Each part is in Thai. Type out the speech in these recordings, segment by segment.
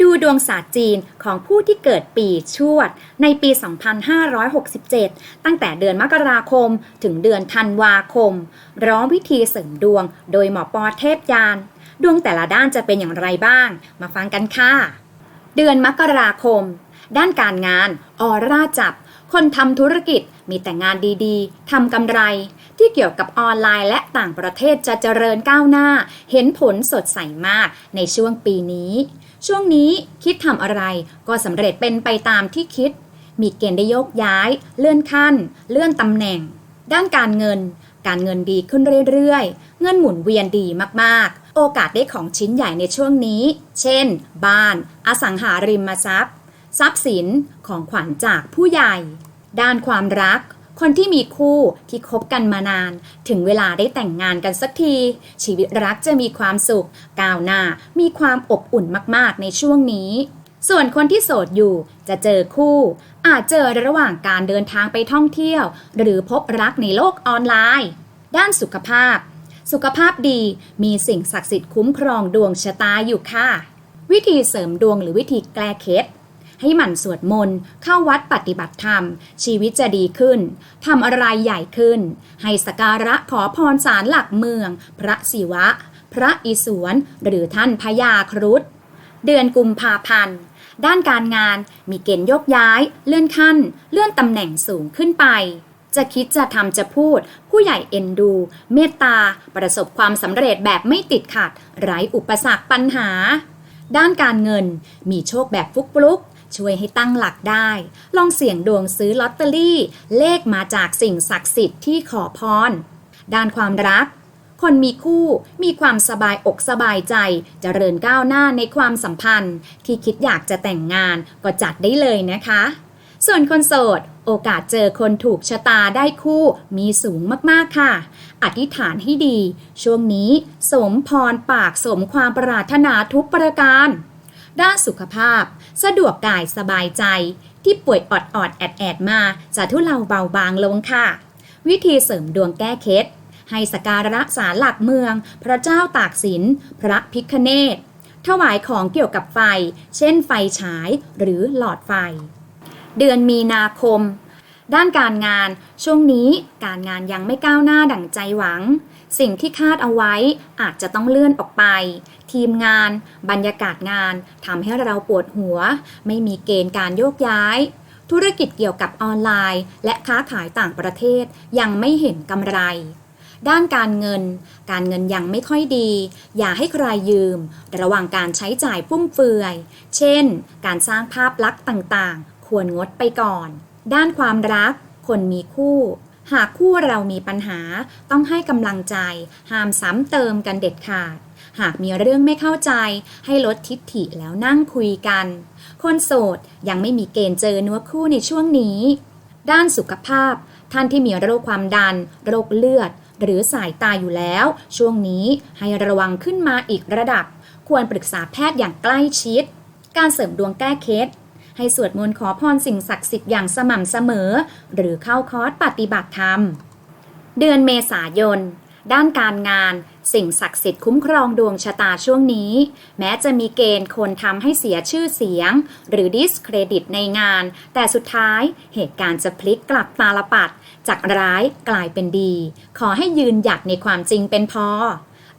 ดูดวงศาสตร์จีนของผู้ที่เกิดปีชวด ในปี 2567 ตั้งแต่เดือนมกราคมถึงเดือนธันวาคม ร้องวิธีเสริมดวงโดยหมอปอเทพยาน ดวงแต่ละด้านจะเป็นอย่างไรบ้าง มาฟังกันค่ะ เดือนมกราคม ด้านการงาน ออร่าจับ คนทำธุรกิจ มีแต่งานดีๆทำกำไร ที่เกี่ยวกับออนไลน์และต่างประเทศจะเจริญก้าวหน้า เห็นผลสดใสมากในช่วงปีนี้ ช่วงนี้คิดทำอะไรก็สำเร็จเป็นไปตามที่คิด มีเกณฑ์ได้โยกย้าย เลื่อนขั้น เลื่อนตำแหน่ง ด้านการเงิน การเงินดีขึ้นเรื่อยๆ เงินหมุนเวียนดีมากๆโอกาสได้ของชิ้นใหญ่ในช่วงนี้ เช่น บ้าน อสังหาริมทรัพย์ ทรัพย์สิน ของขวัญจากผู้ใหญ่ ด้านความรัก คนที่มีคู่ที่คบกันมานาน ถึงเวลาได้แต่งงานกันสักที ชีวิตรักจะมีความสุข ก้าวหน้า มีความอบอุ่นมากๆในช่วงนี้ ส่วนคนที่โสดอยู่จะเจอคู่ อาจเจอระหว่างการเดินทางไปท่องเที่ยว หรือพบรักในโลกออนไลน์ ด้านสุขภาพ สุขภาพดีมีสิ่งศักดิ์สิทธิ์คุ้มครองดวงชะตาอยู่ค่ะ วิธีเสริมดวงหรือวิธีแก้เคล็ด ให้หมั่นสวดมนต์ เข้าวัดปฏิบัติธรรม ชีวิตจะดีขึ้นทำอะไรใหญ่ขึ้น ให้สการะขอพรสารหลักเมือง พระศิวะ พระอิศวรหรือท่านพญาครุฑเดือนกุมภาพันธ์ด้านการงานมีเกณฑ์ยกย้าย เลื่อนขั้น เลื่อนตำแหน่งสูงขึ้นไป จะคิดจะทำจะพูด ผู้ใหญ่เอ็นดู เมตตา ประสบความสำเร็จแบบไม่ติดขัด ไร้อุปสรรคปัญหา ด้านการเงินมีโชคแบบฟุกปลุก ช่วยให้ตั้งหลักได้ ลองเสี่ยงดวงซื้อลอตเตอรี่ เลขมาจากสิ่งศักดิ์สิทธิ์ที่ขอพร ด้านความรัก คนมีคู่มีความสบายอกสบายใจจเจริญก้าวหน้าในความสัมพันธ์ ที่คิดอยากจะแต่งงานก็จัดได้เลยนะคะ ส่วนคนโสด โอกาสเจอคนถูกชะตาได้คู่มีสูงมากๆค่ะ อธิษฐานให้ดี ช่วงนี้สมพรปากสมความปรารถนาทุกประการด้านสุขภาพ สะดวกกายสบายใจ ที่ป่วยอดอดๆแอดแอดๆมาจะทุเลาเบาบางลงค่ะ วิธีเสริมดวงแก้เคล็ดให้สกการะสารหลักเมือง พระเจ้าตากสิน พระพิคเนตถวายของเกี่ยวกับไฟ เช่นไฟฉายหรือหลอดไฟ เดือนมีนาคม ด้านการงาน ช่วงนี้การงานยังไม่ก้าวหน้าดั่งใจหวัง สิ่งที่คาดเอาไว้อาจจะต้องเลื่อนออกไป ทีมงาน บรรยากาศงานทำให้เราปวดหัว ไม่มีเกณฑ์การโยกย้าย ธุรกิจเกี่ยวกับออนไลน์ และค้าขายต่างประเทศยังไม่เห็นกำไร ด้านการเงิน การเงินยังไม่ค่อยดี อย่าให้ใครยืม ระวังการใช้จ่ายฟุ่มเฟือย เช่น การสร้างภาพลักษณ์ต่างๆ ควรงดไปก่อน ด้านความรัก คนมีคู่ หากคู่เรามีปัญหาต้องให้กำลังใจ ห้ามซ้ำเติมกันเด็ดขาด หากมีเรื่องไม่เข้าใจ ให้ลดทิฐิแล้วนั่งคุยกัน คนโสดยังไม่มีเกณฑ์เจอเนื้อคู่ในช่วงนี้ ด้านสุขภาพ ท่านที่มีโรคความดัน โรคเลือด หรือสายตาอยู่แล้ว ช่วงนี้ให้ระวังขึ้นมาอีกระดับ ควรปรึกษาแพทย์อย่างใกล้ชิด การเสริมดวงแก้เคล็ด ให้สวดมนต์ขอพรสิ่งศักดิ์สิทธิ์อย่างสม่ำเสมอ หรือเข้าคอร์สปฏิบัติธรรม เดือนเมษายน ด้านการงาน สิ่งศักดิ์สิทธิ์คุ้มครองดวงชะตาช่วงนี้ แม้จะมีเกณฑ์คนทำให้เสียชื่อเสียง หรือดิสเครดิตในงาน แต่สุดท้ายเหตุการณ์จะพลิกกลับตาลปัด จากร้ายกลายเป็นดี ขอให้ยืนหยัดในความจริงเป็นพอ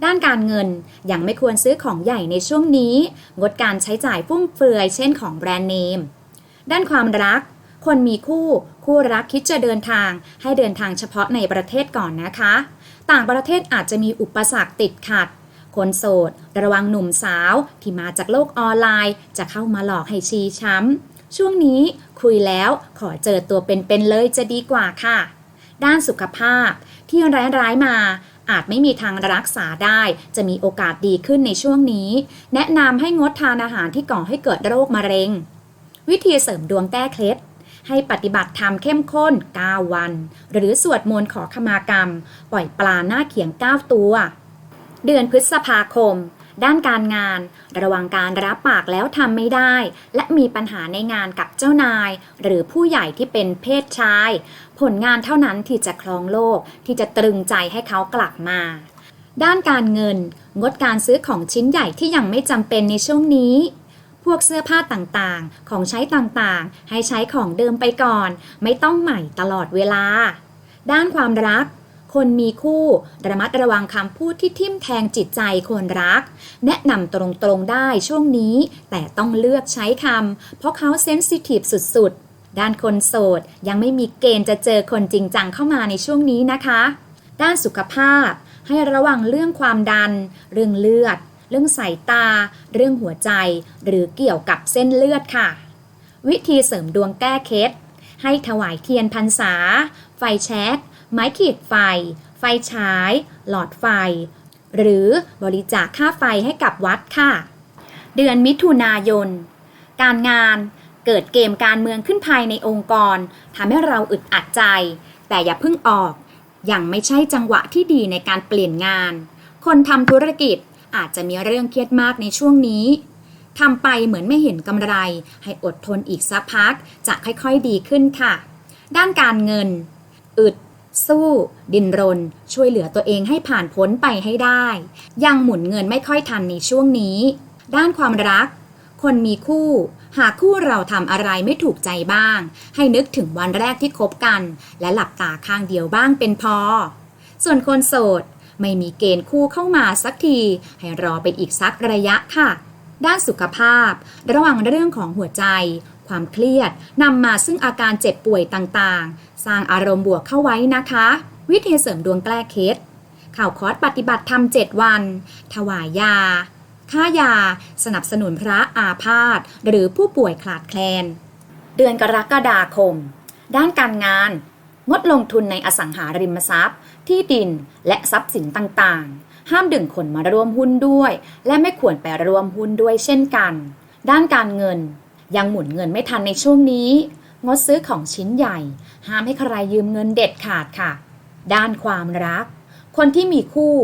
ด้านการเงินยังไม่ควรซื้อของใหญ่ในช่วงนี้ งดการใช้จ่ายฟุ่มเฟือยเช่นของแบรนด์เนม ด้านความรัก คนมีคู่คู่รักคิดจะเดินทาง ให้เดินทางเฉพาะในประเทศก่อนนะคะ ต่างประเทศอาจจะมีอุปสรรคติดขัด คนโสด ระวังหนุ่มสาวที่มาจากโลกออนไลน์ จะเข้ามาหลอกให้ชีช้ำ ช่วงนี้คุยแล้วขอเจอตัวเป็นๆเลยจะดีกว่าค่ะ ด้านสุขภาพที่ร้ายๆมา อาจไม่มีทางรักษาได้ จะมีโอกาสดีขึ้นในช่วงนี้ แนะนำให้งดทานอาหารที่ก่อให้เกิดโรคมะเร็ง วิธีเสริมดวงแก้เคล็ดให้ปฏิบัติธรรมเข้มข้น 9 วัน หรือสวดมนต์ขอขมากรรม ปล่อยปลาหน้าเขียง 9 ตัว เดือนพฤษภาคม ด้านการงาน ระวังการรับปากแล้วทำไม่ได้ และมีปัญหาในงานกับเจ้านาย หรือผู้ใหญ่ที่เป็นเพศชาย ผลงานเท่านั้นที่จะครองโลกที่จะตรึงใจให้เขากลับมา ด้านการเงิน งดการซื้อของชิ้นใหญ่ที่ยังไม่จำเป็นในช่วงนี้พวกเสื้อผ้าต่างๆ ของใช้ต่างๆ ให้ใช้ของเดิมไปก่อน ไม่ต้องใหม่ตลอดเวลา ด้านความรัก คนมีคู่ ระมัดระวังคำพูดที่ทิ่มแทงจิตใจคนรัก แนะนำตรงๆได้ช่วงนี้ แต่ต้องเลือกใช้คำเพราะเขาเซนซิทีฟสุดๆ ด้านคนโสด ยังไม่มีเกณฑ์จะเจอคนจริงจังเข้ามาในช่วงนี้นะคะ ด้านสุขภาพ ให้ระวังเรื่องความดัน เรื่องเลือด เรื่องสายตา เรื่องหัวใจ หรือเกี่ยวกับเส้นเลือดค่ะ วิธีเสริมดวงแก้เคล็ดให้ถวายเทียนพรรษา ไฟแช็ก ไม้ขีดไฟ ไฟฉาย หลอดไฟ หรือบริจาคค่าไฟให้กับวัดค่ะ เดือนมิถุนายน การงานเกิดเกมการเมืองขึ้นภายในองค์กรทำให้เราอึดอัดใจ แต่อย่าเพิ่งออก ยังไม่ใช่จังหวะที่ดีในการเปลี่ยนงาน คนทำธุรกิจอาจจะมีเรื่องเครียดมากในช่วงนี้ทำไปเหมือนไม่เห็นกำไร ให้อดทนอีกสักพัก จะค่อยๆดีขึ้นค่ะ ด้านการเงิน อึด สู้ ดินรน ช่วยเหลือตัวเองให้ผ่านพ้นไปให้ได้ ยังหมุนเงินไม่ค่อยทันในช่วงนี้ ด้านความรัก คนมีคู่ หากคู่เราทำอะไรไม่ถูกใจบ้าง ให้นึกถึงวันแรกที่คบกัน และหลับตาข้างเดียวบ้างเป็นพอ ส่วนคนโสด ไม่มีเกณฑ์คู่เข้ามาสักที ให้รอไปอีกสักระยะค่ะ ด้านสุขภาพ ระหว่างเรื่องของหัวใจ ความเครียดนำมาซึ่งอาการเจ็บป่วยต่างๆ สร้างอารมณ์บวกเข้าไว้นะคะ วิธีเสริมดวงแก้เคล็ดข่าวคอร์สปฏิบัติธรรม 7 วัน ถวายยา ค่ายา สนับสนุนพระอาพาธหรือผู้ป่วยขาดแคลน เดือนกรกฎาคม ด้านการงาน งดลงทุนในอสังหาริมทรัพย์ ที่ดินและทรัพย์สินต่างๆ ห้ามดึงคนมาร่วมหุ้นด้วย และไม่ควรไปร่วมหุ้นด้วยเช่นกัน ด้านการเงิน ยังหมุนเงินไม่ทันในช่วงนี้ งดซื้อของชิ้นใหญ่ ห้ามให้ใครยืมเงินเด็ดขาดค่ะ ด้านความรัก คนที่มีคู่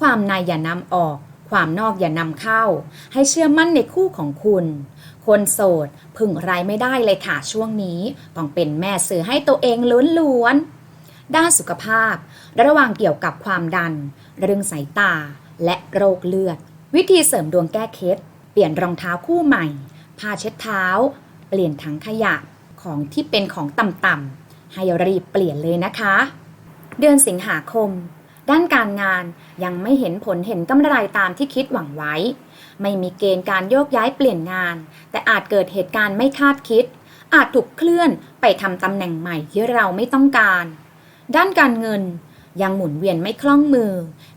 ความในอย่านำออก ความนอกอย่านำเข้า ให้เชื่อมั่นในคู่ของคุณ คนโสดพึ่งรายไม่ได้เลยค่ะช่วงนี้ ต้องเป็นแม่ซื้อให้ตัวเองล้วนๆ ด้านสุขภาพ ระหว่างเกี่ยวกับความดัน เรื่องสายตา และโรคเลือด วิธีเสริมดวงแก้เคล็ดเปลี่ยนรองเท้าคู่ใหม่ ผ้าเช็ดเท้า เปลี่ยนถังขยะของที่เป็นของต่ำๆให้รีบเปลี่ยนเลยนะคะ เดือนสิงหาคม ด้านการงานยังไม่เห็นผลเห็นกำไรตามที่คิดหวังไว้ ไม่มีเกณฑ์การโยกย้ายเปลี่ยนงาน แต่อาจเกิดเหตุการณ์ไม่คาดคิด อาจถูกเคลื่อนไปทำตำแหน่งใหม่ที่เราไม่ต้องการ ด้านการเงินยังหมุนเวียนไม่คล่องมือ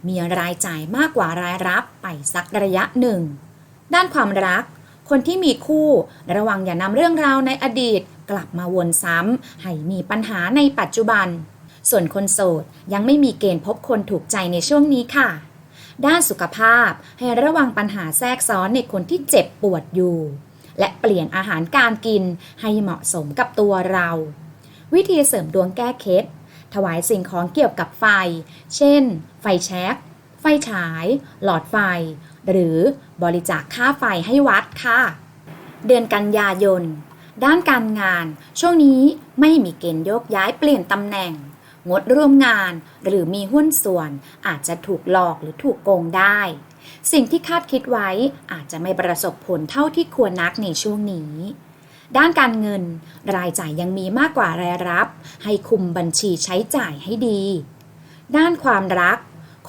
มีรายจ่ายมากกว่ารายรับไปสักระยะหนึ่ง ด้านความรัก คนที่มีคู่ระวังอย่านำเรื่องราวในอดีตกลับมาวนซ้ำ ให้มีปัญหาในปัจจุบัน ส่วนคนโสดยังไม่มีเกณฑ์พบคนถูกใจในช่วงนี้ค่ะ ด้านสุขภาพให้ระวังปัญหาแทรกซ้อนในคนที่เจ็บปวดอยู่ และเปลี่ยนอาหารการกินให้เหมาะสมกับตัวเรา วิธีเสริมดวงแก้เคล็ดถวายสิ่งของเกี่ยวกับไฟ เช่น ไฟแช็กไฟฉาย หลอดไฟ หรือบริจาคค่าไฟให้วัดค่ะ เดือนกันยายน ด้านการงาน ช่วงนี้ไม่มีเกณฑ์โยกย้ายเปลี่ยนตำแหน่ง งดร่วมงานหรือมีหุ้นส่วนอาจจะถูกหลอกหรือถูกโกงได้ สิ่งที่คาดคิดไว้อาจจะไม่ประสบผลเท่าที่ควรนักในช่วงนี้ด้านการเงิน รายจ่ายยังมีมากกว่ารายรับ ให้คุมบัญชีใช้จ่ายให้ดี ด้านความรัก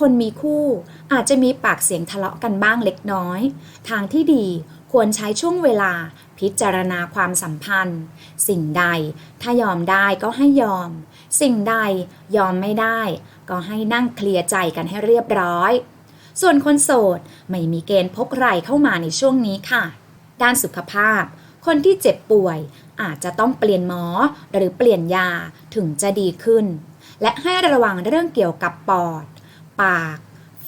คนมีคู่อาจจะมีปากเสียงทะเลาะกันบ้างเล็กน้อย ทางที่ดีควรใช้ช่วงเวลาพิจารณาความสัมพันธ์ สิ่งใดถ้ายอมได้ก็ให้ยอม สิ่งใดยอมไม่ได้ ก็ให้นั่งเคลียร์ใจกันให้เรียบร้อย ส่วนคนโสดไม่มีเกณฑ์พบใครเข้ามาในช่วงนี้ค่ะ ด้านสุขภาพ คนที่เจ็บป่วยอาจจะต้องเปลี่ยนหมอหรือเปลี่ยนยาถึงจะดีขึ้น และให้ระวังเรื่องเกี่ยวกับปอด ปาก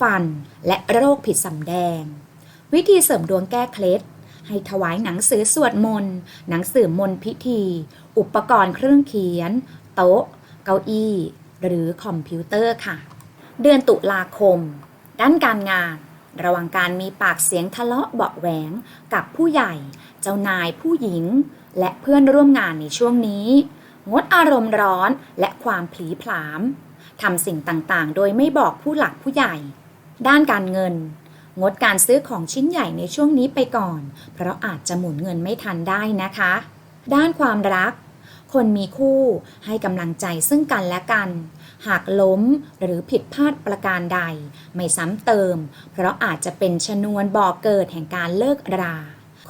ฟัน และโรคผิดสำแดง วิธีเสริมดวงแก้เคล็ด ให้ถวายหนังสือสวดมนต์ หนังสือมนต์พิธี อุปกรณ์เครื่องเขียน โต๊ะ เก้าอี้ หรือคอมพิวเตอร์ค่ะ เดือนตุลาคม ด้านการงาน ระวังการมีปากเสียงทะเลาะเบาแหวงกับผู้ใหญ่ เจ้านายผู้หญิง และเพื่อนร่วมงานในช่วงนี้ งดอารมณ์ร้อนและความผลีผลาม ทำสิ่งต่างๆ โดยไม่บอกผู้หลักผู้ใหญ่ ด้านการเงิน งดการซื้อของชิ้นใหญ่ในช่วงนี้ไปก่อน เพราะอาจจะหมุนเงินไม่ทันได้นะคะ ด้านความรัก คนมีคู่ให้กำลังใจซึ่งกันและกัน หากล้มหรือผิดพลาดประการใด ไม่ซ้ำเติม เพราะอาจจะเป็นชนวนบ่อเกิดแห่งการเลิกรา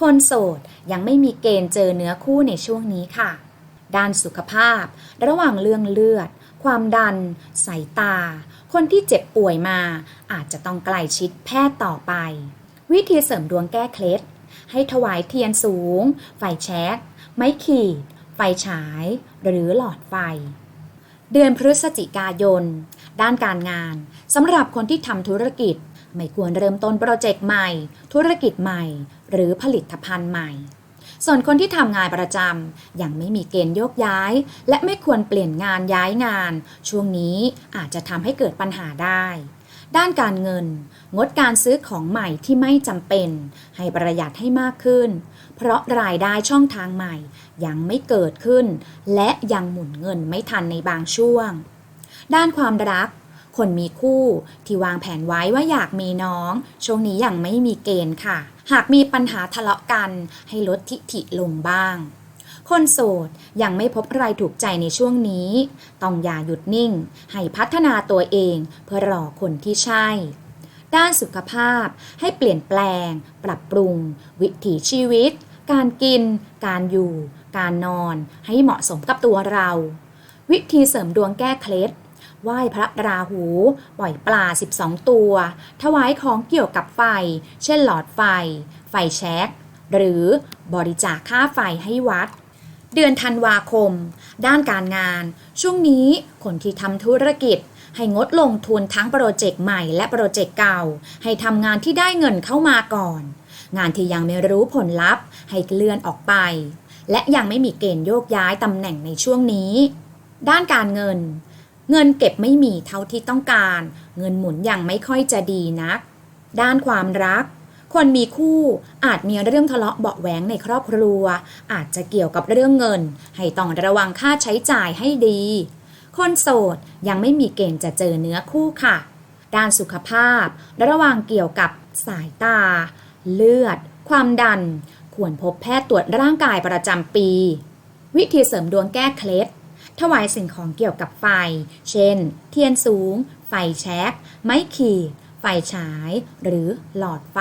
คนโสดยังไม่มีเกณฑ์เจอเนื้อคู่ในช่วงนี้ค่ะด้านสุขภาพ ระหว่างเรื่องเลือด ความดัน สายตา คนที่เจ็บป่วยมาอาจจะต้องใกล้ชิดแพทย์ต่อไป วิธีเสริมดวงแก้เคล็ด ให้ถวายเทียนสูง ไฟแช็กไม้ขีด ไฟฉาย หรือหลอดไฟ เดือนพฤศจิกายน ด้านการงานสำหรับคนที่ทำธุรกิจ ไม่ควรเริ่มต้นโปรเจกต์ใหม่ ธุรกิจใหม่ หรือผลิตภัณฑ์ใหม่ ส่วนคนที่ทำงานประจำยังไม่มีเกณฑ์โยกย้าย และไม่ควรเปลี่ยนงานย้ายงาน ช่วงนี้อาจจะทำให้เกิดปัญหาได้ ด้านการเงิน งดการซื้อของใหม่ที่ไม่จำเป็น ให้ประหยัดให้มากขึ้น เพราะรายได้ช่องทางใหม่ ยังไม่เกิดขึ้น และยังหมุนเงินไม่ทันในบางช่วง ด้านความรักคนมีคู่ที่วางแผนไว้ว่าอยากมีน้อง ช่วงนี้ยังไม่มีเกณฑ์ค่ะ หากมีปัญหาทะเลาะกันให้ลดทิฐิลงบ้าง คนโสดยังไม่พบใครถูกใจในช่วงนี้ ต้องอย่าหยุดนิ่ง ให้พัฒนาตัวเองเพื่อรอคนที่ใช่ ด้านสุขภาพให้เปลี่ยนแปลง ปรับปรุง วิถีชีวิต การกิน การอยู่ การนอน ให้เหมาะสมกับตัวเรา วิธีเสริมดวงแก้เคล็ด ไหว้พระราหู ปล่อยปลา 12 ตัว ถวายของเกี่ยวกับไฟ เช่นหลอดไฟ ไฟแช็ก หรือบริจาคค่าไฟให้วัด เดือนธันวาคม ด้านการงาน ช่วงนี้คนที่ทำธุรกิจให้งดลงทุนทั้งโปรเจกต์ใหม่และโปรเจกต์เก่า ให้ทำงานที่ได้เงินเข้ามาก่อน งานที่ยังไม่รู้ผลลัพธ์ ให้เลื่อนออกไป และยังไม่มีเกณฑ์โยกย้ายตำแหน่งในช่วงนี้ ด้านการเงิน เงินเก็บไม่มีเท่าที่ต้องการ เงินหมุนยังไม่ค่อยจะดีนัก ด้านความรัก คนมีคู่อาจมีเรื่องทะเลาะเบาะแหวงในครอบครัว อาจจะเกี่ยวกับเรื่องเงิน ให้ต้องระวังค่าใช้จ่ายให้ดี คนโสดยังไม่มีเกณฑ์จะเจอเนื้อคู่ค่ะ ด้านสุขภาพ ระวังเกี่ยวกับสายตา เลือด ความดัน ควรพบแพทย์ตรวจร่างกายประจำปี วิธีเสริมดวงแก้เคล็ด ถวายสิ่งของเกี่ยวกับไฟ เช่น เทียนสูง ไฟแช็กไม้ขีด ไฟฉาย หรือหลอดไฟ